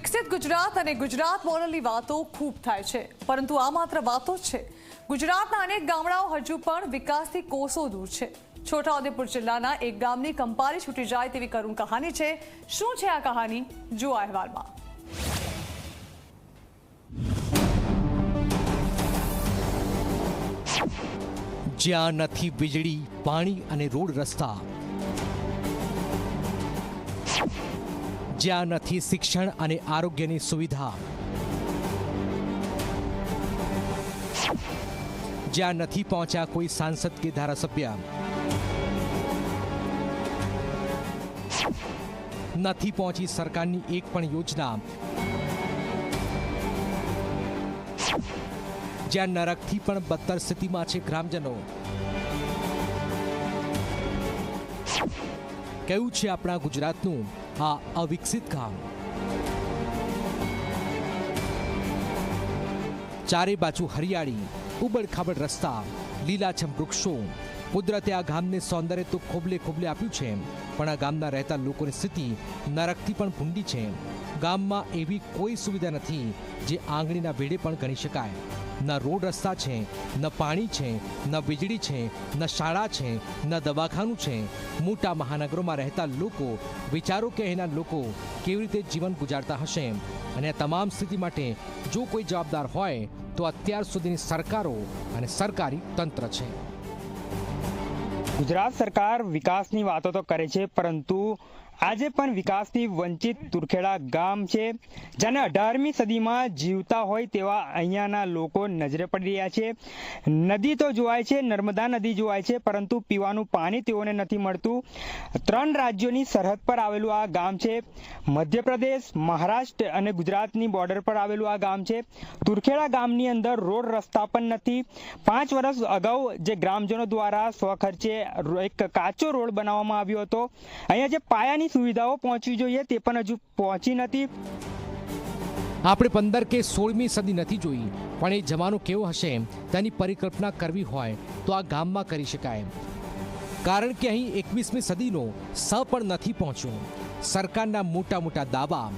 વિકસિત ગુજરાત અને ગુજરાત મોડલની વાતો ખૂબ થાય છે, પરંતુ આ માત્ર વાતો જ છે. ગુજરાતના અનેક ગામડાઓ હજુ પણ વિકાસથી કોસો દૂર છે. છોટાઉદેપુર જિલ્લાના એક ગામની કંપારી છૂટી જાય તેવી કરુણ કહાની છે. શું છે આ કહાની? જુઓ અહેવાલમાં. જ્યાં નથી વીજળી, પાણી અને રોડ રસ્તા. જ્યાં નથી શિક્ષણ અને આરોગ્યની સુવિધા. જ્યાં નથી પહોંચ્યા કોઈ સાંસદ કે ધારાસભ્ય. નથી પહોંચી સરકારની એક પણ યોજના. જ્યાં નરકથી પણ બદતર સ્થિતિમાં છે ગ્રામજનો. કયું છે આપણા ગુજરાતનું? આ અવિકસિત ગામ ચારે બાજુ હરિયાળી ઉબડ રસ્તા લીલાછમ વૃક્ષો કુદરતે આ ગામને સૌંદર્ય તો ખોબલે ખોબલે આપ્યું છે પણ આ ગામના રહેતા લોકોની સ્થિતિ નરકથી પણ ભૂંડી છે ગામમાં એવી કોઈ સુવિધા નથી જે આંગળીના વેડે પણ ગણી શકાય ન રોડ રસ્તા છે, ન પાણી છે, ન વીજળી છે, ન શાળા છે, ન દવાખાનું છે. મોટા મહાનગરોમાં રહેતા લોકો વિચારો કે એના લોકો કેવી રીતે જીવન ગુજારતા હશે અને આ તમામ સ્થિતિ માટે જો કોઈ જવાબદાર હોય, તો અત્યાર સુધીની સરકારો અને સરકારી તંત્ર છે. ગુજરાત સરકાર વિકાસની વાતો તો કરે છે, પરંતુ આજે પણ વિકાસથી વંચિત તુરખેડા ગામ છે જેને અઢારમી સદીમાં જીવતા હોય તેવા અહીંયાના લોકો નજરે પડી રહ્યા છે. નદી તો જોવાય છે, નર્મદા નદી જોવાય છે, પરંતુ પીવાનું પાણી તેઓને નથી મળતું. ત્રણ રાજ્યોની સરહદ પર આવેલું આ ગામ છે. મધ્યપ્રદેશ, મહારાષ્ટ્ર અને ગુજરાતની બોર્ડર પર આવેલું આ ગામ છે. તુરખેડા ગામની અંદર રોડ રસ્તા પણ નથી. પાંચ વર્ષ અગાઉ જે ગ્રામજનો દ્વારા સ્વખર્ચે એક કાચો રોડ બનાવવામાં આવ્યો હતો. અહીંયા જે પાયાની સુવિધાઓ પહોંચવી જોઈએ, તે પણ હજુ પહોંચી નથી. આપણે પંદર કે સોળમી સદી નથી જોઈ, પણ એ જમાનો કેવો હશે, તેની પરિકલ્પના કરવી હોય તો આ ગામમાં કરી શકાય. કારણ કે અહીં એકવીસમી સદીનો સ પણ નથી પહોંચ્યો. સરકારના મોટા મોટા દાવા,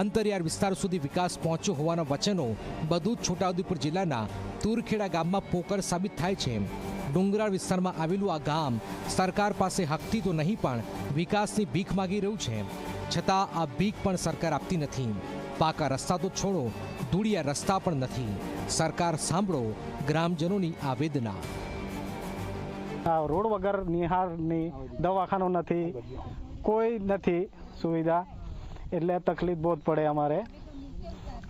અંતરિયાળ વિસ્તાર સુધી વિકાસ પહોંચ્યો હોવાના વચનો બધું જ છોટાઉદેપુર જિલ્લાના તુરખેડા ગામમાં પોકર સાબિત થાય છે. ડુંગરાળ વિસ્તારમાં આવેલું આ ગામ સરકાર પાસે હકથી તો નહીં, પણ વિકાસની ભીખ માગી રહ્યું છે છતાં આ ભીખ પણ સરકાર આપતી નથી. પાકા રસ્તા તો છોડો ધૂળિયા રસ્તા પણ નથી. સરકાર સાંભળો ગ્રામજનોની આ વેદના. રોડ વગર નિહાળની દવાખાનો નથી. કોઈ નથી સુવિધા. એટલે તકલીફ બહુ જ પડે અમારે.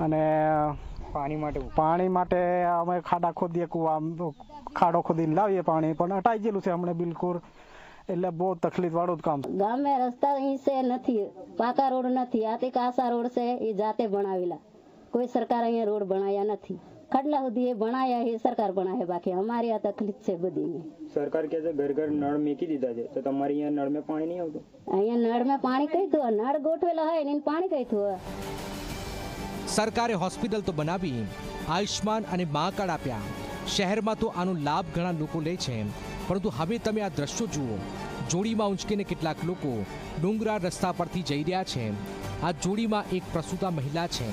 અને પાણી માટે પાણી માટે અમે ખાડા ખોદીએ કુવા ખાડો ખોદીને લાવીએ પાણી. પણ અટાઈ ગયેલું છે હમણાં બિલકુલ. એટલે બહુ તકલીફ વાળું જ કામ ગામે રસ્તા અહીં છે નથી પાકા રોડ નથી આ તે કાસા રોડ છે એ જાતે બનાવેલા કોઈ સરકાર અહીંયા રોડ બનાવ્યા નથી. ખાટલા સુધી એ બનાવ્યા એ સરકાર બનાવે બાકી. અમારી આ તકલીફ છે બધી સરકાર કે છે ઘર ઘર નળ મેકી દીધા છે. તો તમારી અહીંયા નળમાં પાણી નહીં આવતું? અહીંયા નળમાં પાણી કઈ થયું નળ ગોઠવેલા હોય ને એને પાણી કઈ થયું સરકારે હોસ્પિટલ તો બનાવી આયુષ્માન અને મા કાર્ડ આપ્યા. શહેરમાં તો આનો લાભ ઘણા લોકો લે છે. પરંતુ હવે તમે આ દ્રશ્યો જુઓ. જોડીમાં ઉંચકીને કેટલાક લોકો ડુંગરા રસ્તા પરથી જઈ રહ્યા છે. આ જોડીમાં એક પ્રસૂતા મહિલા છે.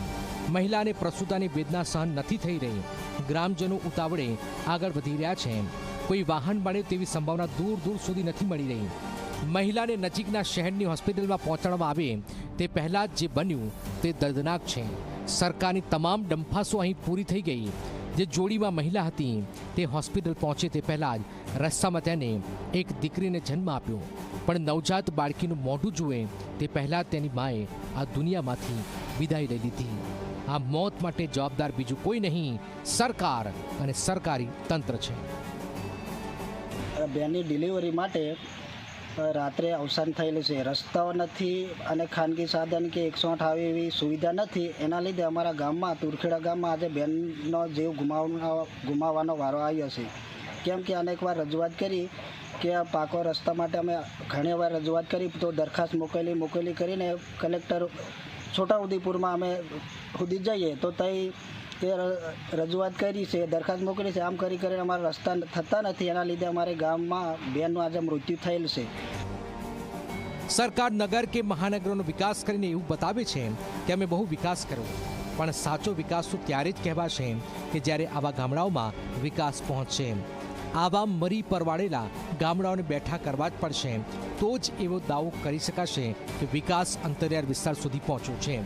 મહિલાને પ્રસૂતાની વેદના સહન નથી થઈ રહી. ગ્રામજનો ઉતાવળે આગળ વધી રહ્યા છે. કોઈ વાહન મળે તેવી સંભાવના દૂર દૂર સુધી નથી મળી રહી. મહિલાને નજીકના શહેરની હોસ્પિટલમાં પહોંચાડવામાં આવે તે પહેલાં જ જે બન્યું તે દર્દનાક છે. સરકારની તમામ ડંફાસો અહીં પૂરી થઈ ગઈ. જે જોડીમાં મહિલા હતી તે હોસ્પિટલ પહોંચે તે પહેલાં જ રસ્તામાં તેને એક દીકરીને જન્મ આપ્યો. પણ નવજાત બાળકીનું મોઢું જુએ તે પહેલાં તેની માએ આ દુનિયામાંથી વિદાય લઈ લીધી. આ મોત માટે જવાબદાર બીજું કોઈ નહીં, સરકાર અને સરકારી તંત્ર છે. બેનની ડિલિવરી માટે રાત્રે અવસાન થયેલું છે. રસ્તાઓ નથી અને ખાનગી સાધન કે એકસો આઠ આવે એવી સુવિધા નથી. એના લીધે અમારા ગામમાં, તુરખેડા ગામમાં આજે બેનનો જીવ ગુમાવવાનો ગુમાવવાનો વારો આવ્યો છે. કેમ કે અનેકવાર રજૂઆત કરી કે આ પાકો રસ્તા માટે અમે ઘણી વાર રજૂઆત કરી, તો દરખાસ્ત મોકલી મોકલી કરીને કલેક્ટર છોટાઉદેપુરમાં અમે સુધી જઈએ. તો તઈ તે રજૂઆત કરી છે, દરખાસ્ત મોકલી છે, આમ કરી કરીને અમારા રસ્તા થતા નથી. એના લીધે અમારે ગામમાં બેનનું આજે મૃત્યુ થયેલ છે. સરકાર નગર કે મહાનગરોનો વિકાસ કરીને એવું બતાવે છે કે અમે બહુ વિકાસ કર્યો. પણ સાચો વિકાસ તો ત્યારે જ કહેવાશે કે જ્યારે આવા ગામડાઓમાં વિકાસ પહોંચશે. આવા મરી પરવાળેલા ગામડાઓને બેઠા કરવા જ પડશે. તો જ એવો દાવો કરી શકાશે કે વિકાસ અંતરિયાળ વિસ્તાર સુધી પહોંચ્યો છે.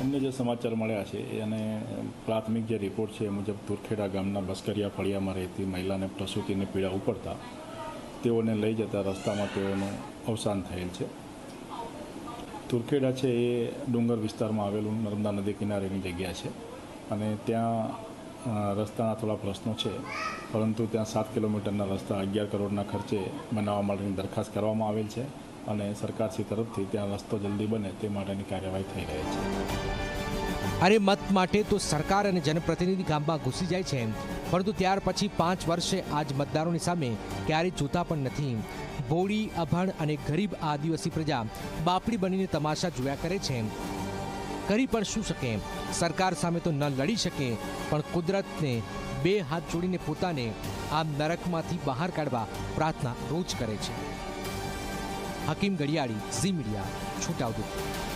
અમને જે સમાચાર મળ્યા છે અને પ્રાથમિક જે રિપોર્ટ છે એ મુજબ તુરખેડા ગામના બસ્કરિયા ફળિયામાં રહેતી મહિલાને પ્રસૂતિને પીડા ઉપડતા તેઓને લઈ જતા રસ્તામાં તેઓનું અવસાન થયેલ છે. તુરખેડા છે એ ડુંગર વિસ્તારમાં આવેલું નર્મદા નદી કિનારેની જગ્યા છે અને ત્યાં રસ્તાના થોડા પ્રશ્નો છે. પરંતુ ત્યાં સાત કિલોમીટરના રસ્તા અગિયાર કરોડના ખર્ચે બનાવવા માટેની દરખાસ્ત કરવામાં આવેલ છે અને સરકારશ્રી તરફથી ત્યાં રસ્તો જલ્દી બને તે માટેની કાર્યવાહી થઈ રહી છે. અરે મત માટે તો સરકાર અને જનપ્રતિનિધિ ગામમાં ઘૂસી જાય છે પરંતુ ત્યાર પછી પાંચ વર્ષે આજ મતદારોની સામે ક્યારેય જોતા પણ નથી. બોડી, અભણ અને ગરીબ આદિવાસી પ્રજા બાપડી બનીને તમાશા જોયા કરે છે કરી પણ શું શકે? સરકાર સામે તો ન લડી શકે, પણ કુદરતને બે હાથ જોડીને પોતાને આ નરકમાંથી બહાર કાઢવા પ્રાર્થના રોજ કરે છે. Hakim Gadiyali Zee media Chhota Udepur